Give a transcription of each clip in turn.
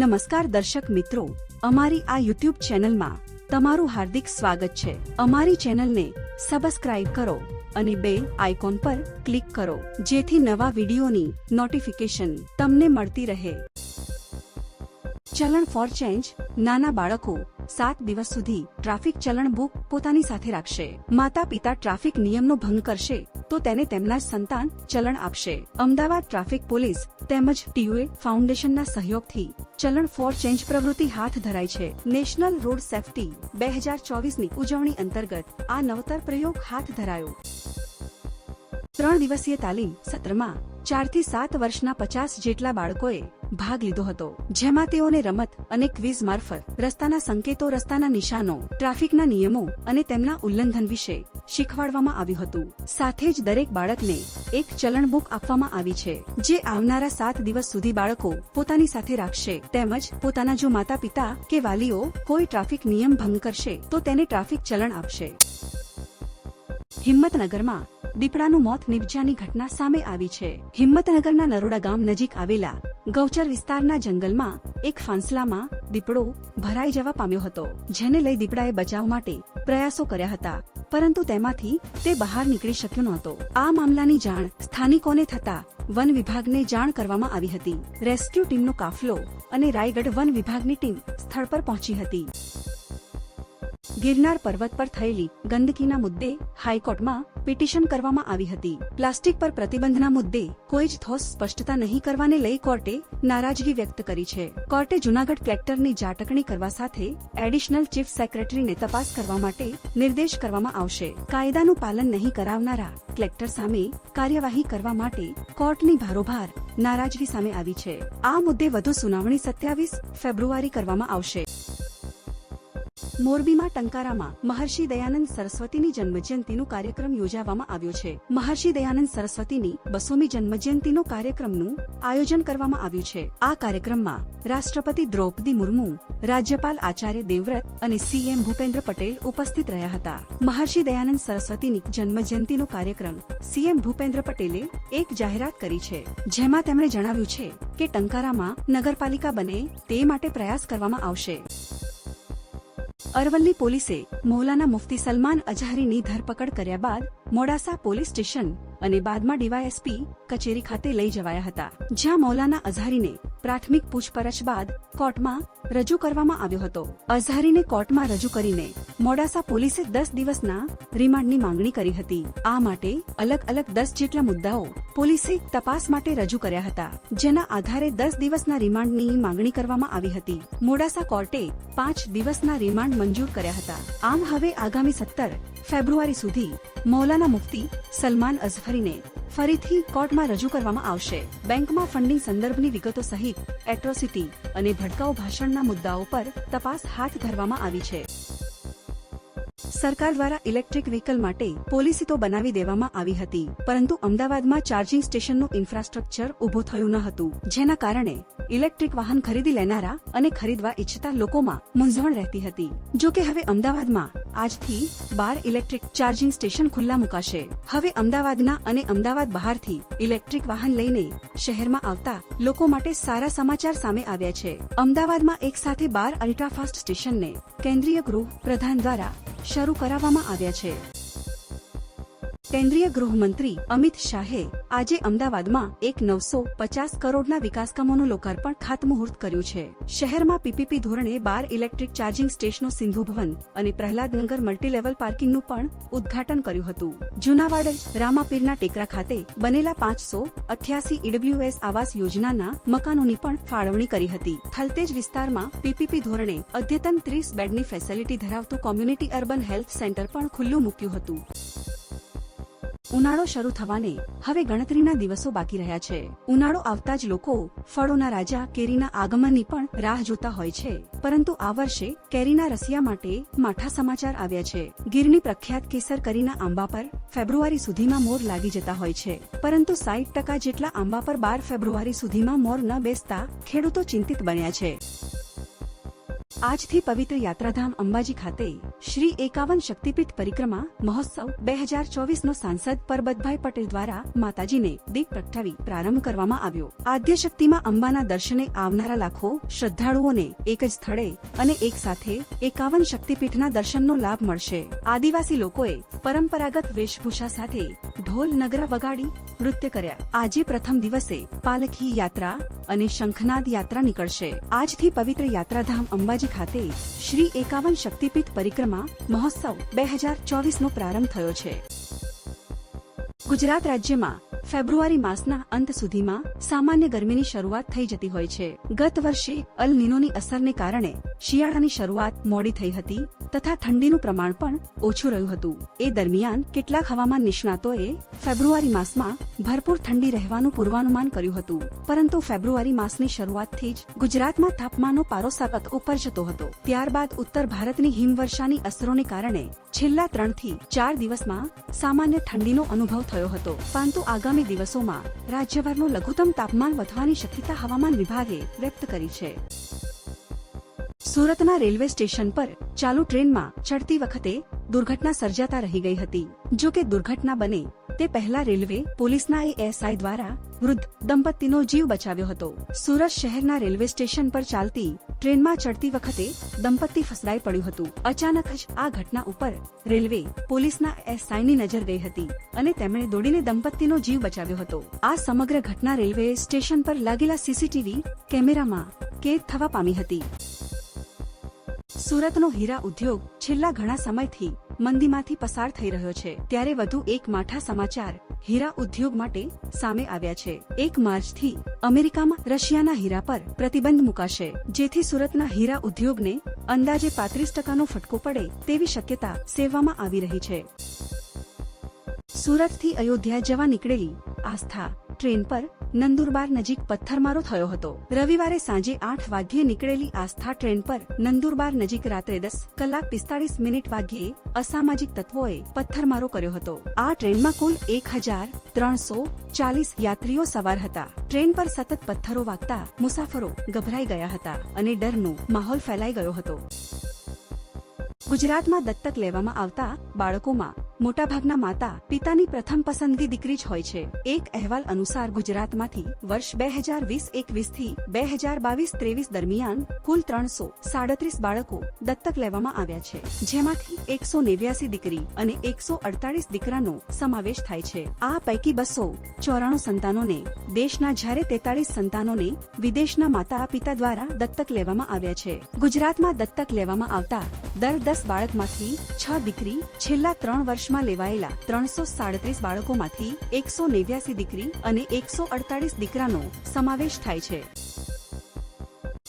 નમસ્કાર દર્શક મિત્રો, અમારી આ યુટ્યુબ ચેનલમાં તમારું હાર્દિક સ્વાગત છે. અમારી ચેનલને સબસ્ક્રાઇબ કરો અને બે આઇકોન પર ક્લિક કરો, જેથી નવા વિડીયોની નોટિફિકેશન તમને મળતી રહે. ચલણ ફોર ચેન્જ, નાના બાળકો સાત દિવસ સુધી ટ્રાફિક ચલણ બુક પોતાની સાથે રાખશે. માતા પિતા ટ્રાફિક નિયમનો ભંગ કરશે, તો તેને તેમના સંતાન ચલણ આપશે. અમદાવાદ ટ્રાફિક પોલીસ તેમજ ટીયુએ ફાઉન્ડેશનના સહયોગથી ચલણ ફોર ચેન્જ પ્રવૃત્તિ હાથ ધરાઈ છે. નેશનલ રોડ સેફટી બે હજાર ચોવીસની ઉજવણી અંતર્ગત આ નવતર પ્રયોગ હાથ ધરાયો. ત્રણ દિવસીય તાલીમ સત્રમાં ચારથી સાત વર્ષના પચાસ જેટલા બાળકોએ ભાગ લીધો હતો, જેમાં તેઓને રમત અને ક્વિઝ મારફત રસ્તાના સંકેતો, રસ્તાના નિશાનો, ટ્રાફિકના નિયમો અને તેમના ઉલ્લંઘન વિશે શીખવાડવામાં આવ્યું હતું. સાથે જ દરેક બાળકને એક ચલણ બુક આપવામાં આવી છે, જે આવનારા સાત દિવસ સુધી બાળકો પોતાની સાથે રાખશે. તેમજ પોતાના જો માતા પિતા કે વાલીઓ કોઈ ટ્રાફિક નિયમ ભંગ કરશે, તો તેને ટ્રાફિક ચલણ આપશે. હિંમતનગરમાં દીપડાનું મોત નિપજ્યાની ઘટના સામે આવી છે. હિંમતનગરના નરોડા ગામ નજીક આવેલા ગૌચર વિસ્તારના જંગલમાં એક ફાંસલામાં દીપડો ભરાઈ જવા પામ્યો હતો, જેને લઈ દીપડાએ બચાવ માટે પ્રયાસો કર્યા હતા. પરંતુ તેમાંથી તે બહાર નીકળી શક્યો નહોતો. આ મામલાની જાણ સ્થાનિકોને થતા વન વિભાગને જાણ કરવામાં આવી હતી. રેસ્ક્યુ ટીમનો કાફલો અને રાયગઢ વન વિભાગની ટીમ સ્થળ પર પહોંચી હતી. ગિરનાર પર્વત પર થયેલી ગંદકીના મુદ્દે હાઈકોર્ટમાં પિટિશન કરવામાં આવી હતી. પ્લાસ્ટિક પર પ્રતિબંધના મુદ્દે કોઈ જ ઠોસ સ્પષ્ટતા નહીં કરવાને લઈ કોર્ટે નારાજગી વ્યક્ત કરી છે. કોર્ટે જુનાગઢ કલેક્ટરની જાટકણી કરવા સાથે એડિશનલ ચીફ સેક્રેટરીને તપાસ કરવા માટે નિર્દેશ કરવામાં આવશે. કાયદાનું પાલન નહીં કરાવનારા કલેક્ટર સામે કાર્યવાહી કરવા માટે કોર્ટની ભારોભાર નારાજગી સામે આવી છે. આ મુદ્દે વધુ સુનાવણી સત્યાવીસ ફેબ્રુઆરી કરવામાં આવશે. મોરબીમાં ટંકારામાં મહર્ષિ દયાનંદ સરસ્વતીની જન્મજયંતિનો કાર્યક્રમ યોજાવામાં આવ્યો છે. મહર્ષિ દયાનંદ સરસ્વતીની બસોમી જન્મજયંતિનો કાર્યક્રમનું આયોજન કરવામાં આવ્યું છે. આ કાર્યક્રમમાં રાષ્ટ્રપતિ દ્રૌપદી મુર્મુ, રાજ્યપાલ આચાર્ય દેવવ્રત અને સીએમ ભૂપેન્દ્ર પટેલ ઉપસ્થિત રહ્યા હતા. મહર્ષિ દયાનંદ સરસ્વતીની જન્મજયંતિનો કાર્યક્રમ સીએમ ભૂપેન્દ્ર પટેલે એક જાહેરાત કરી છે. જેમાં તેમણે જણાવ્યું છે કે ટંકારામાં નગરપાલિકા બને તે માટે પ્રયાસ કરવામાં આવશે. અરવલ્લી પોલીસે મૌલાના મુફ્તી સલમાન અઝહરીની ધરપકડ કર્યા બાદ મોડાસા પોલીસ સ્ટેશન અને બાદમાં ડીવાયએસપી કચેરી ખાતે લઈ જવાયા હતા, જ્યાં મૌલાના અઝહરીને પ્રાથમિક પૂછપરછ બાદ કોર્ટમાં રજૂ કરવામાં આવ્યો હતો. અઝહરીને કોર્ટમાં રજૂ કરીને મોડાસા પોલીસે દસ દિવસના રિમાન્ડની માંગણી કરી હતી. આ માટે અલગ અલગ દસ જેટલા મુદ્દાઓ પોલીસે તપાસ માટે રજૂ કર્યા હતા. જેના આધારે દસ દિવસના રિમાન્ડની માંગણી કરવામાં આવી હતી. મોડાસા કોર્ટે પાંચ દિવસના રિમાન્ડ મંજૂર કર્યા હતા. આમ હવે આગામી સત્તર ફેબ્રુઆરી સુધી મૌલાના મુફતી સલમાન અઝહરીને ફરીથી કોર્ટમાં રજૂ કરવામાં આવશે. બેંકમાં ફંડિંગ સંદર્ભની વિગતો સહિત એટ્રોસિટી અને ભડકાઉ ભાષણના મુદ્દાઓ પર તપાસ હાથ ધરવામાં આવી છે. સરકાર દ્વારા ઇલેક્ટ્રિક વ્હીકલ માટે પોલિસી તો બનાવી દેવામાં આવી હતી, પરંતુ અમદાવાદમાં ચાર્જિંગ સ્ટેશનનું ઇન્ફ્રાસ્ટ્રક્ચર ઊભું થયું ન હતું, જેના કારણે ઇલેક્ટ્રિક વાહન ખરીદી લેનારા અને ખરીદવા ઈચ્છતા લોકોમાં મૂંઝવણ રહેતી હતી. જો કે હવે અમદાવાદમાં આજથી બાર ઇલેક્ટ્રિક ચાર્જિંગ સ્ટેશન ખુલ્લા મુકાશે. હવે અમદાવાદના અને અમદાવાદ બહારથી ઇલેક્ટ્રિક વાહન લઈને શહેરમાં આવતા લોકો માટે સારા સમાચાર સામે આવ્યા છે. અમદાવાદમાં એક સાથે બાર અલ્ટ્રાફાસ્ટ સ્ટેશનને કેન્દ્રીય ગૃહ પ્રધાન દ્વારા શરૂ કરાવવામાં આવ્યા છે. કેન્દ્રીય ગૃહમંત્રી અમિત શાહે આજે અમદાવાદમાં એક નવસો પચાસ કરોડના વિકાસકામોનું લોકાર્પણ ખાતમુહૂર્ત કર્યું છે. શહેરમાં પીપીપી ધોરણે બાર ઇલેક્ટ્રિક ચાર્જિંગ સ્ટેશનો સિંધુ ભવન અને પ્રહલાદનગર મલ્ટીલેવલ પાર્કિંગનું પણ ઉદ્ઘાટન કર્યું હતું. જુનાવાડ, રામાપીરના ટેકરા ખાતે બનેલા પાંચસો અઠ્યાસી ઈડબ્લ્યુએસ આવાસ યોજનાના મકાનોની પણ ફાળવણી કરી હતી. થલતેજ વિસ્તારમાં પીપીપી ધોરણે અદ્યતન ત્રીસ બેડની ફેસિલિટી ધરાવતું કોમ્યુનિટી અર્બન હેલ્થ સેન્ટર પણ ખુલ્લું મૂક્યું હતું. ઉનાળો શરૂ થવાને હવે ગણતરીના દિવસો બાકી રહ્યા છે. ઉનાળો આવતા જ લોકો ફળોના રાજા કેરીના આગમનની પણ રાહ જોતા હોય છે. પરંતુ આ વર્ષે કેરીના રસિયા માટે માઠા સમાચાર આવ્યા છે. ગીરની પ્રખ્યાત કેસર કરીના આંબા પર ફેબ્રુઆરી સુધીમાં મોર લાગી જતા હોય છે. પરંતુ સાઈઠ ટકા જેટલા આંબા પર બાર ફેબ્રુઆરી સુધીમાં મોર ન બેસતા ખેડૂતો ચિંતિત બન્યા છે. આજથી પવિત્ર યાત્રાધામ અંબાજી ખાતે શ્રી એકાવન શક્તિપીઠ પરિક્રમા મહોત્સવ બે હજાર ચોવીસ નો સાંસદ પરબતભાઈ પટેલ દ્વારા માતાજીને દીપ પ્રગટાવી પ્રારંભ કરવામાં આવ્યો. આદ્ય શક્તિમાં અંબાના દર્શને આવનારા લાખો શ્રદ્ધાળુઓને એક જ સ્થળે અને એક સાથે એકાવન શક્તિપીઠના દર્શનનો લાભ મળશે. આદિવાસી લોકોએ પરંપરાગત વેશભૂષા સાથે ઢોલ નગરા વગાડી નૃત્ય કર્યા આજે પ્રથમ દિવસે પાલખી યાત્રા અને શંખનાદ યાત્રા નીકળશે આજથી પવિત્ર યાત્રાધામ અંબાજી ખાતે શ્રી એકાવન શક્તિપીઠ પરિક્રમા મહોત્સવ બે હજાર ચોવીસ નો પ્રારંભ થયો છે ગુજરાત રાજ્યમાં ફેબ્રુઆરી માસના અંત સુધીમાં સામાન્ય ગરમીની શરૂઆત થઈ જતી હોય છે. ગત વર્ષે અલ નિનોની અસરને કારણે શિયાળાની શરૂઆત મોડી થઈ હતી. તથા ઠંડીનું પ્રમાણ પણ ઓછું રહ્યું હતું. એ દરમિયાન કેટલાક હવામાન નિષ્ણાતોએ ફેબ્રુઆરી માસમાં ભરપૂર ઠંડી રહેવાનું પૂર્વાનુમાન કર્યું હતું. પરંતુ ફેબ્રુઆરી માસની શરૂઆતથી જ ગુજરાતમાં તાપમાનનો પારો સતત ઉપર જતો હતો. ત્યારબાદ ઉત્તર ભારતની હિમવર્ષાની અસરોને કારણે છેલ્લા ત્રણથી ચાર દિવસમાં સામાન્ય ઠંડીનો અનુભવ થયો હતો. પરંતુ આગામી દિવસોમાં રાજ્યભરનું લઘુત્તમ તાપમાન વધવાની શક્યતા હવામાન વિભાગે વ્યક્ત કરી છે. સુરતના રેલવે સ્ટેશન પર ચાલુ ટ્રેનમાં ચડતી વખતે દુર્ઘટના સર્જાતા રહી ગઈ હતી. જો કે દુર્ઘટના બને તે પહેલા રેલવે પોલીસના એએસઆઈ દ્વારા વૃદ્ધ દંપતીનો જીવ બચાવ્યો હતો. સુરત શહેરના રેલવે સ્ટેશન પર ચાલતી ટ્રેનમાં ચડતી વખતે દંપતી ફસડાઈ પડ્યું હતું. અચાનક જ આ ઘટના ઉપર રેલવે પોલીસના એસઆઈની નજર ગઈ હતી અને તેમણે દોડીને દંપતીનો જીવ બચાવ્યો હતો. આ સમગ્ર ઘટના રેલવે સ્ટેશન પર લાગેલા સીસીટીવી કેમેરામાં કેદ થવા પામી હતી. સુરતનો હીરા ઉદ્યોગ છેલ્લા ઘણા સમયથી મંદીમાંથી પસાર થઈ રહ્યો છે. ત્યારે વધુ એક માઠા સમાચાર હીરા ઉદ્યોગ માટે સામે આવ્યા છે. એક માર્ચથી અમેરિકામાં રશિયાના હીરા પર પ્રતિબંધ મુકાશે, જેથી સુરતના હીરા ઉદ્યોગને અંદાજે પાંત્રીસ ટકાનો ફટકો પડે તેવી શક્યતા સેવવામાં આવી રહી છે. સુરતથી અયોધ્યા જવા નીકળેલી આસ્થા ટ્રેન પર નંદુરબાર નજીક પથ્થરમારો થયો હતો. રવિવારે સાંજે આઠ વાગ્યે નીકળેલી આસ્થા ટ્રેન પર નંદુરબાર નજીક રાત્રે દસ કલાક પિસ્તાળીસ મિનિટ વાગ્યે અસામાજિક તત્વોએ પથ્થરમારો કર્યો હતો. આ ટ્રેનમાં કુલ એક હજાર ત્રણસો ચાલીસ યાત્રીઓ સવાર હતા. ટ્રેન પર સતત પથ્થરો વાગતા મુસાફરો ગભરાઈ ગયા હતા અને ડરનો માહોલ ફેલાઈ ગયો હતો. ગુજરાતમાં દત્તક લેવામાં આવતા બાળકોમાં મોટાભાગના માતા પિતાની પ્રથમ પસંદગી દીકરી જ હોય છે. એક અહેવાલ અનુસાર ગુજરાતમાંથી વર્ષ બે હજાર વીસ એકવીસથી બે હજાર બાવીસ ત્રેવીસ દરમિયાન કુલ ત્રણસો સાડત્રીસ બાળકો દત્તક લેવામાં આવ્યા છે. જેમાંથી એકસો નેવ્યાસી દીકરી અને એકસો અડતાલીસ દીકરાનો સમાવેશ થાય છે. આ પૈકી બસો ચોરાણું સંતાનોને દેશના જ્યારે તેતાળીસ સંતાનોને વિદેશના માતા પિતા દ્વારા દત્તક લેવામાં આવ્યા છે. ગુજરાતમાં દત્તક લેવામાં આવતા દર દસ બાળકમાંથી છ દીકરી છેલ્લા ત્રણ વર્ષમાં લેવાયેલા ત્રણસો સાડત્રીસ બાળકોમાંથી એકસો નેવ્યાસી દીકરી અને એકસો અડતાલીસ દીકરાનો સમાવેશ થાય છે.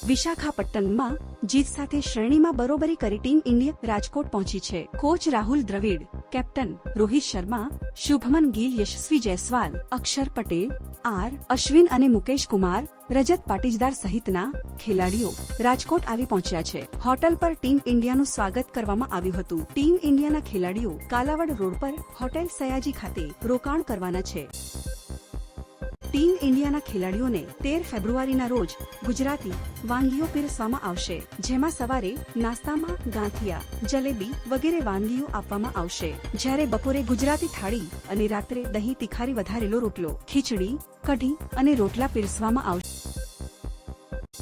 વિશાખાપટ્ટનમમાં જીત સાથે શ્રેણીમાં બરોબરી કરી ટીમ ઇન્ડિયા રાજકોટ પહોંચી છે. Coach Rahul Dravid captain Rohit Sharma, Shubman Gill, Yashasvi Jaiswal, Akshar Patel, R, Ashwin અને મુકેશ કુમાર, રજત પાટીજદાર સહિતના ખેલાડીઓ રાજકોટ આવી પહોંચ્યા છે. હોટલ પર ટીમ ઇન્ડિયાનું સ્વાગત કરવામાં આવ્યું હતું. ટીમ ઇન્ડિયાના ખેલાડીઓ કાલાવડ રોડ પર હોટેલ સયાજી ખાતે રોકાણ કરવાના છે. ટીમ ઇન્ડિયાના ખેલાડીઓને તેર ફેબ્રુઆરીના રોજ ગુજરાતી વાનગીઓ પીરસવામાં આવશે, જેમાં સવારે નાસ્તામાં ગાંઠિયા, જલેબી વગેરે વાનગીઓ આપવામાં આવશે. જ્યારે બપોરે ગુજરાતી થાળી અને રાત્રે દહીં તિખારી વધારેલો રોટલો, ખીચડી, કઢી અને રોટલા પીરસવામાં આવશે.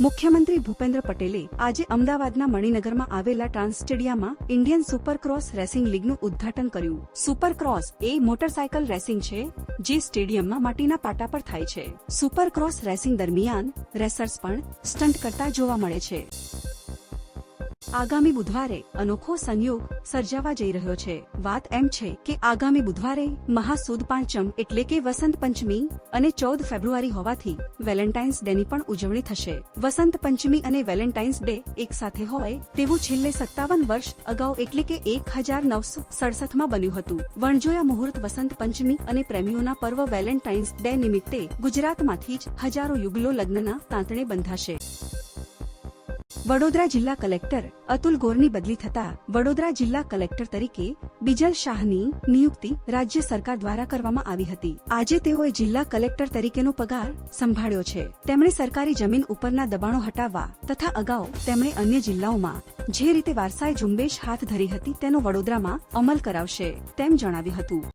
મુખ્યમંત્રી ભૂપેન્દ્ર પટેલે આજે અમદાવાદના મણિનગરમાં આવેલા ટ્રાન્સ સ્ટેડિયમમાં ઇન્ડિયન સુપરક્રોસ રેસિંગ લીગનું ઉદ્ઘાટન કર્યું. સુપરક્રોસ એ મોટરસાયકલ રેસિંગ છે, જે સ્ટેડિયમમાં માટીના પાટા પર થાય છે. સુપરક્રોસ રેસિંગ દરમિયાન રેસર્સ પણ સ્ટન્ટ કરતા જોવા મળે છે. આગામી બુધવારે અનોખો સંયોગ સર્જાવા જઈ રહ્યો છે. વાત એમ છે કે આગામી બુધવારે મહાસુદ પાંચમ એટલે કે વસંત પંચમી અને ચૌદ ફેબ્રુઆરી હોવાથી વેલેન્ટાઇન્સ ડે ની પણ ઉજવણી થશે. વસંત પંચમી અને વેલેન્ટાઇન્સ ડે એક સાથે હોય તેવું છેલ્લે સત્તાવન વર્ષ અગાઉ એટલે કે એક હજાર નવસો સડસઠમાં બન્યું હતું. વણજોયા મુહૂર્ત વસંત પંચમી અને પ્રેમીઓના પર્વ વેલેન્ટાઇન્સ ડે નિમિત્તે ગુજરાતમાંથી જ હજારો યુગલો લગ્નના તાંતણે બંધાશે. વડોદરા જિલ્લા કલેક્ટર અતુલ ગોરની બદલી થતા વડોદરા જિલ્લા કલેક્ટર તરીકે બિજલ શાહની નિયુક્તિ રાજ્ય સરકાર દ્વારા કરવામાં આવી હતી. આજે તેઓએ જિલ્લા કલેક્ટર તરીકેનો પગાર સંભાળ્યો છે. તેમણે સરકારી જમીન ઉપરના દબાણો હટાવવા તથા અગાઉ તેમણે અન્ય જિલ્લાઓમાં જે રીતે વારસાઈ ઝુંબેશ હાથ ધરી હતી તેનો વડોદરામાં અમલ કરાવશે તેમ જણાવ્યું હતું.